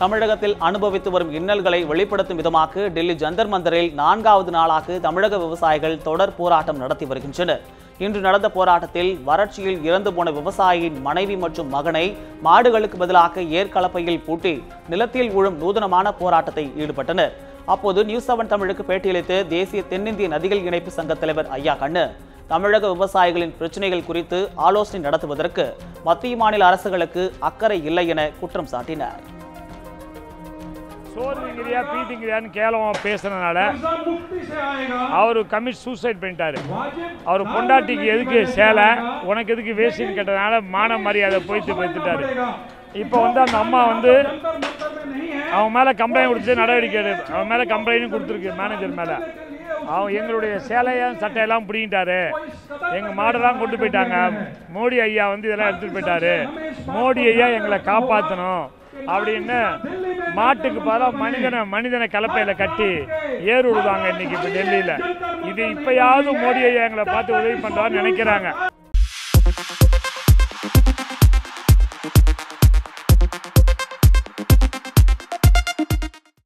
தமிழகத்தில் அனுபவித்து வரும் இன்னல்களை வெளிப்படுத்தும் விதமாக டெல்லி ஜந்தர் மந்தரில் நான்காவது நாளாக தமிழக விவசாயிகள் தொடர் போராட்டம் நடத்தி வருகின்றனர். இன்று நடந்த போராட்டத்தில் வறட்சியில் இறந்து போன விவசாயியின் மனைவி மற்றும் மகனை மாடுகளுக்கு பதிலாக ஏற்கலப்பையில் பூட்டி நிலத்தில் உழும் நூதனமான போராட்டத்தை ஈடுபட்டனர். அப்போது நியூஸ் செவன் தமிழுக்கு பேட்டியளித்த தேசிய தென்னிந்திய நதிகள் இணைப்பு சங்க தலைவர் ஐயா கண்ணு தமிழக விவசாயிகளின் பிரச்சனைகள் குறித்து ஆலோசனை நடத்துவதற்கு மத்திய மாநில அரசுகளுக்கு அக்கறை இல்லை என குற்றம் சாட்டினார். சோறுங்கிறியா பீட்டிங்கிறியான்னு பீ திங்கிறியான்னு பேசுனதுனால அவர் கமிட் சூசைட் பண்ணிட்டாரு. அவர் பொண்டாட்டிக்கு எதுக்கு சேலை உனக்கு எதுக்கு வேஷ்டின்னு கேட்டதுனால மான மரியாதை போயிட்டு போய்த்துட்டாரு. இப்போ வந்து அந்த அம்மா வந்து அவன் மேலே கம்ப்ளைண்ட் கொடுத்து நடவடிக்கை எடு அவன் மேலே கம்ப்ளைண்ட்டும் கொடுத்துருக்கு மேனேஜர் மேலே. அவன் எங்களுடைய சேலையும் சட்டையெல்லாம் பிடிங்கிட்டாரு. எங்கள் மாடெல்லாம் கொண்டு போயிட்டாங்க. மோடி ஐயா வந்து இதெல்லாம் எடுத்துகிட்டு போயிட்டாரு. மோடி ஐயா எங்களை காப்பாற்றணும் அப்படின்னு மாட்டுக்கு பதிலாக மனிதனை மனிதனை கலப்பையில் கட்டி ஏறு விடுவாங்க இன்னைக்கு இப்போ டெல்லியில். இது இப்போயாவது மோடி ஐயா எங்களை பார்த்து உதவி பண்ணுறான்னு நினைக்கிறாங்க.